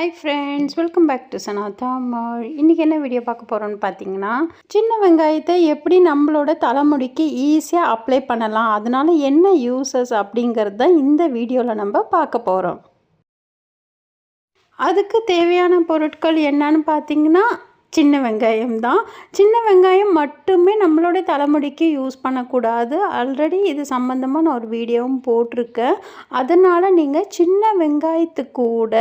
Hi friends welcome back to சனாதா mall இன்றைக்கி என்ன video பார்க்க போகிறோன்னு பார்த்தீங்கன்னா சின்ன வெங்காயத்தை எப்படி நம்மளோட தலைமுடிக்கு ஈஸியாக அப்ளை பண்ணலாம் அதனால என்ன யூசஸ் அப்படிங்கிறது தான் இந்த வீடியோவில் நம்ம பார்க்க போகிறோம் அதுக்கு தேவையான பொருட்கள் என்னன்னு பார்த்தீங்கன்னா சின்ன வெங்காயம் தான். சின்ன வெங்காயம் மட்டுமே நம்மளோட தலைமுடிக்கு யூஸ் பண்ணக்கூடாது. ஆல்ரெடி இது சம்மந்தமாக நான் ஒரு வீடியோவும் போட்டிருக்கேன். அதனால் நீங்கள் சின்ன வெங்காயத்து கூட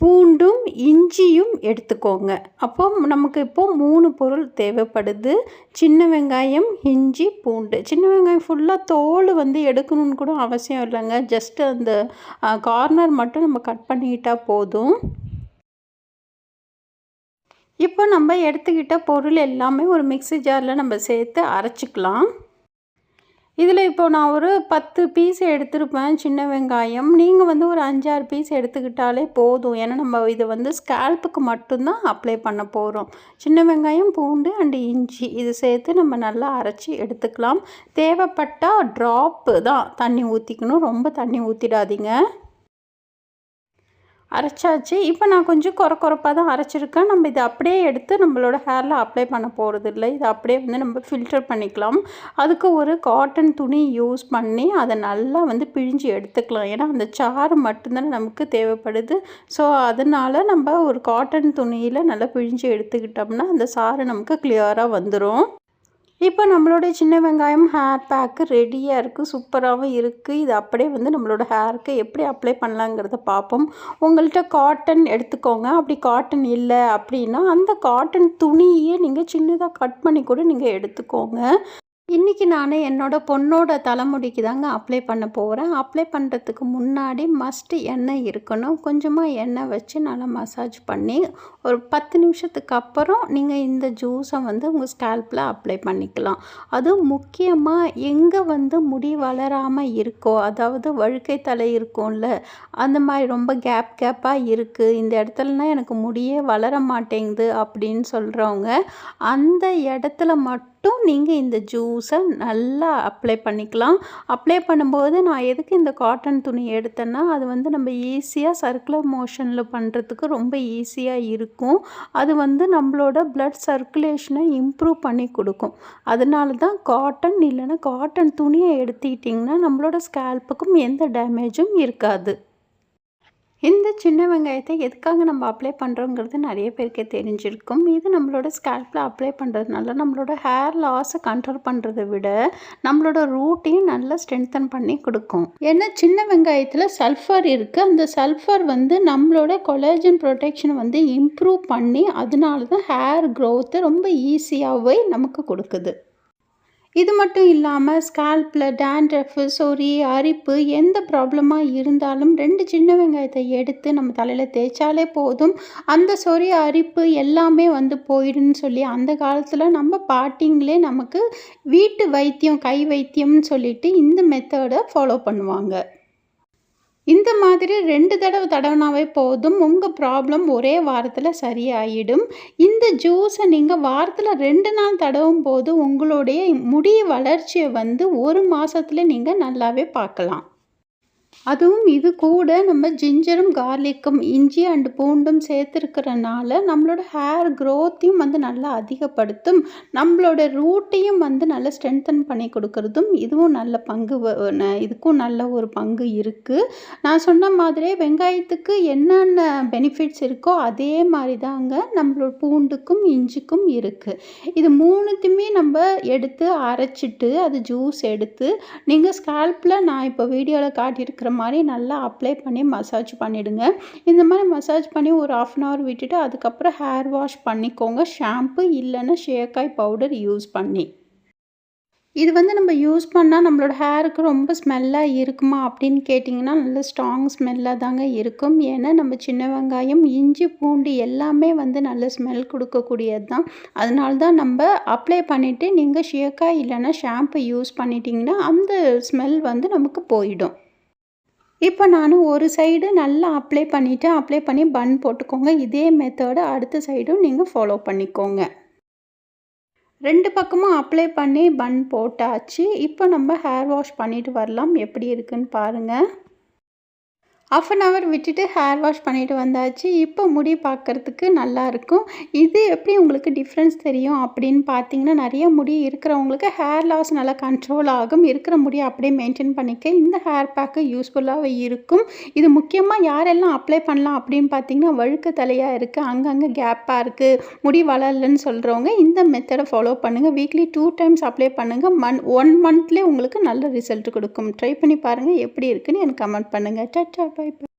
பூண்டும் இஞ்சியும் எடுத்துக்கோங்க. அப்போ நமக்கு இப்போது மூணு பொருள் தேவைப்படுது. சின்ன வெங்காயம் இஞ்சி பூண்டு. சின்ன வெங்காயம் ஃபுல்லாக தோல் வந்து எடுக்கணும்னு கூட அவசியம் இல்லைங்க. ஜஸ்ட் அந்த கார்னர் மட்டும் நம்ம கட் பண்ணிக்கிட்டால் போதும். இப்போ நம்ம எடுத்துக்கிட்ட பொருள் எல்லாமே ஒரு மிக்சி ஜாரில் நம்ம சேர்த்து அரைச்சிக்கலாம். இதில் இப்போ நான் ஒரு பத்து பீஸ் எடுத்திருப்பேன் சின்ன வெங்காயம். நீங்கள் வந்து ஒரு அஞ்சாறு பீஸ் எடுத்துக்கிட்டாலே போதும். ஏன்னா நம்ம இதை வந்து ஸ்கேல்ப்புக்கு மட்டும்தான் அப்ளை பண்ண போகிறோம் சின்ன வெங்காயம் பூண்டு அண்டு இஞ்சி. இது சேர்த்து நம்ம நல்லா அரைச்சி எடுத்துக்கலாம். தேவைப்பட்டால் ட்ராப்பு தான். தண்ணி ஊற்றிக்கணும் ரொம்ப தண்ணி ஊற்றிடாதீங்க அரைச்சாச்சு. இப்போ நான் கொஞ்சம் குற குறப்பாக தான் அரைச்சிருக்கேன். நம்ம இதை அப்படியே எடுத்து நம்மளோட ஹேரில் அப்ளை பண்ண போகிறது இல்லை. இதை அப்படியே வந்து நம்ம ஃபில்டர் பண்ணிக்கலாம். அதுக்கு ஒரு காட்டன் துணி யூஸ் பண்ணி அதை நல்லா வந்து பிழிஞ்சு எடுத்துக்கலாம். ஏன்னா அந்த சாறு மட்டும்தானே நமக்கு தேவைப்படுது. ஸோ அதனால் நம்ம ஒரு காட்டன் துணியில் நல்லா பிழிஞ்சு எடுத்துக்கிட்டோம்னா அந்த சாறு நமக்கு கிளியராக வந்துடும் இப்போ நம்மளோட சின்ன வெங்காயம் ஹேர் பேக்கு ரெடியாக இருக்குது சூப்பராகவும் இருக்குது இது அப்படியே வந்து நம்மளோட ஹேருக்கு எப்படி அப்ளை பண்ணலாங்கிறத பார்ப்போம். உங்கள்கிட்ட காட்டன் எடுத்துக்கோங்க. அப்படி காட்டன் இல்லை அப்படின்னா அந்த காட்டன் துணியே நீங்கள் சின்னதாக கட் பண்ணி கூட நீங்கள் எடுத்துக்கோங்க. இன்றைக்கி நான் என்னோடய பொண்ணோட தலைமுடிக்கு தாங்க அப்ளை பண்ண போகிறேன் அப்ளை பண்ணுறதுக்கு முன்னாடி மஸ்ட்டு எண்ணெய் இருக்கணும். கொஞ்சமாக எண்ணெய் வச்சு நல்லா மசாஜ் பண்ணி ஒரு பத்து நிமிஷத்துக்கு அப்புறம் நீங்கள் இந்த ஜூஸை வந்து உங்கள் ஸ்கேல்பில் அப்ளை பண்ணிக்கலாம். அதுவும் முக்கியமாக எங்கே வந்து முடி வளராமல் இருக்கோ அதாவது வழுக்கை தலை இருக்கும்ல அந்த மாதிரி ரொம்ப கேப் கேப்பாக இருக்குது இந்த இடத்துலனா எனக்கு முடியே வளர மாட்டேங்குது அப்படின்னு சொல்கிறவங்க அந்த இடத்துல மட்டும் மட்டும் நீங்கள் இந்த ஜூஸை நல்லா அப்ளை பண்ணிக்கலாம். அப்ளை பண்ணும்போது நான் எதுக்கு இந்த காட்டன் துணி எடுத்தேன்னா அது வந்து நம்ம ஈஸியாக சர்க்குலர் மோஷனில் பண்ணுறதுக்கு ரொம்ப ஈஸியாக இருக்கும். அது வந்து நம்மளோட ப்ளட் சர்க்குலேஷனை இம்ப்ரூவ் பண்ணி கொடுக்கும். அதனால தான் காட்டன் இல்லைன்னா காட்டன் துணியை எடுத்துக்கிட்டிங்கன்னா நம்மளோட ஸ்கேல்ப்புக்கும் எந்த டேமேஜும் இருக்காது. இந்த சின்ன வெங்காயத்தை எதுக்காக நம்ம அப்ளை பண்ணுறோங்கிறது நிறைய பேருக்கு தெரிஞ்சிருக்கும். இது நம்மளோட ஸ்கேல்பில் அப்ளை பண்ணுறதுனால நம்மளோட ஹேர் லாஸை கண்ட்ரோல் பண்ணுறதை விட நம்மளோட ரூட்டையும் நல்லா ஸ்ட்ரென்தன் பண்ணி கொடுக்கும். ஏன்னா சின்ன வெங்காயத்தில் சல்ஃபர் இருக்குது அந்த சல்ஃபர் வந்து நம்மளோட கொலேஜன் ப்ரொடெக்ஷனை வந்து இம்ப்ரூவ் பண்ணி அதனால தான் ஹேர் க்ரோத்தை ரொம்ப ஈஸியாகவே நமக்கு கொடுக்குது. இது மட்டும் இல்லாமல் ஸ்கால்பில் டேண்ட்ரஃபு சொறி அரிப்பு எந்த ப்ராப்ளமாக இருந்தாலும் ரெண்டு சின்ன வெங்காயத்தை எடுத்து நம்ம தலையில் தேய்ச்சாலே போதும். அந்த சொறி அரிப்பு எல்லாமே வந்து போயிடுன்னு சொல்லி அந்த காலத்தில் நம்ம பாட்டிங்களே நமக்கு வீட்டு வைத்தியம் கை வைத்தியம்னு சொல்லிட்டு இந்த மெத்தடை ஃபாலோ பண்ணுவாங்க. இந்த மாதிரி ரெண்டு தடவை தடவினாவே போதும். உங்கள் ப்ராப்ளம் ஒரே வாரத்தில் சரியாயிடும். இந்த ஜூஸை நீங்கள் வாரத்தில் ரெண்டு நாள் தடவும் போது உங்களுடைய முடி வளர்ச்சியை வந்து ஒரு மாதத்துல நீங்கள் நல்லாவே பார்க்கலாம். அதுவும் இது கூட நம்ம ஜிஞ்சரும் கார்லிக்கும் இஞ்சி அண்டு பூண்டும் சேர்த்துருக்கிறனால நம்மளோட ஹேர் க்ரோத்தையும் வந்து நல்லா அதிகப்படுத்தும். நம்மளோட ரூட்டையும் வந்து நல்லா ஸ்ட்ரென்தன் பண்ணி கொடுக்கறதும் இதுவும் நல்ல பங்கு இதுக்கும் நல்ல ஒரு பங்கு இருக்குது நான் சொன்ன மாதிரியே வெங்காயத்துக்கு என்னென்ன பெனிஃபிட்ஸ் இருக்கோ அதே மாதிரி தாங்க நம்மளோட பூண்டுக்கும் இஞ்சிக்கும் இருக்குது இது மூணுத்தையுமே நம்ம எடுத்து அரைச்சிட்டு அது ஜூஸ் எடுத்து நீங்கள் ஸ்கால்பில் நான் இப்போ வீடியோவில் காட்டியிருக்கிற மாதிரி நல்லா அப்ளை பண்ணி மசாஜ் பண்ணிவிடுங்க இந்த மாதிரி மசாஜ் பண்ணி ஒரு ஆஃப் அன் ஹவர் விட்டுட்டு அதுக்கப்புறம் ஹேர் வாஷ் பண்ணிக்கோங்க. ஷாம்பு இல்லைன்னா ஷேக்காய் பவுடர் யூஸ் பண்ணி. இது வந்து நம்ம யூஸ் பண்ணால் நம்மளோட ஹேருக்கு ரொம்ப ஸ்மெல்லாக இருக்குமா அப்படின்னு கேட்டிங்கன்னா நல்ல ஸ்ட்ராங் ஸ்மெல்லாக தாங்க இருக்கும். ஏன்னா நம்ம சின்ன வெங்காயம் இஞ்சி பூண்டு எல்லாமே வந்து நல்ல ஸ்மெல் கொடுக்கக்கூடியது தான். அதனால தான் நம்ம அப்ளை பண்ணிவிட்டு நீங்கள் ஷேக்காய் இல்லைன்னா ஷாம்பு யூஸ் பண்ணிட்டிங்கன்னா அந்த ஸ்மெல் வந்து நமக்கு போயிடும். இப்போ நான் ஒரு சைடு நல்லா அப்ளை பண்ணிவிட்டு அப்ளை பண்ணி பன் போட்டுக்கோங்க. இதே மெத்தடு அடுத்த சைடும் நீங்கள் ஃபாலோ பண்ணிக்கோங்க. ரெண்டு பக்கமும் அப்ளை பண்ணி பன் போட்டாச்சு. இப்போ நம்ம ஹேர் வாஷ் பண்ணிட்டு வரலாம். எப்படி இருக்குன்னு பாருங்கள் ஆஃப் அன் ஹவர் விட்டுட்டு ஹேர் வாஷ் பண்ணிட்டு வந்தாச்சு. இப்போ முடி பார்க்குறதுக்கு நல்லா இருக்கும். இது எப்படி உங்களுக்கு டிஃப்ரென்ஸ் தெரியும் அப்படின்னு பார்த்தீங்கன்னா நிறைய முடி இருக்கிறவங்களுக்கு ஹேர் லாஸ் நல்லா கண்ட்ரோல் ஆகும். இருக்கிற முடியை அப்படியே மெயின்டைன் பண்ணிக்க. இந்த ஹேர் பேக்கு யூஸ்ஃபுல்லாக இருக்கும். இது முக்கியமாக யாரெல்லாம் அப்ளை பண்ணலாம் அப்படின்னு பார்த்தீங்கன்னா வழுக்க தலையாக இருக்குது அங்கங்கே கேப்பாக இருக்குது முடி வளரலன்னு சொல்கிறவங்க இந்த மெத்தடை ஃபாலோ பண்ணுங்கள் வீக்லி டூ டைம்ஸ் அப்ளை பண்ணுங்கள் மந்த் ஒன் மந்த்லேயே உங்களுக்கு நல்ல ரிசல்ட் கொடுக்கும். ட்ரை பண்ணி பாருங்கள் எப்படி இருக்குன்னு எனக்கு கமெண்ட் பண்ணுங்கள் டட்டா Bye bye.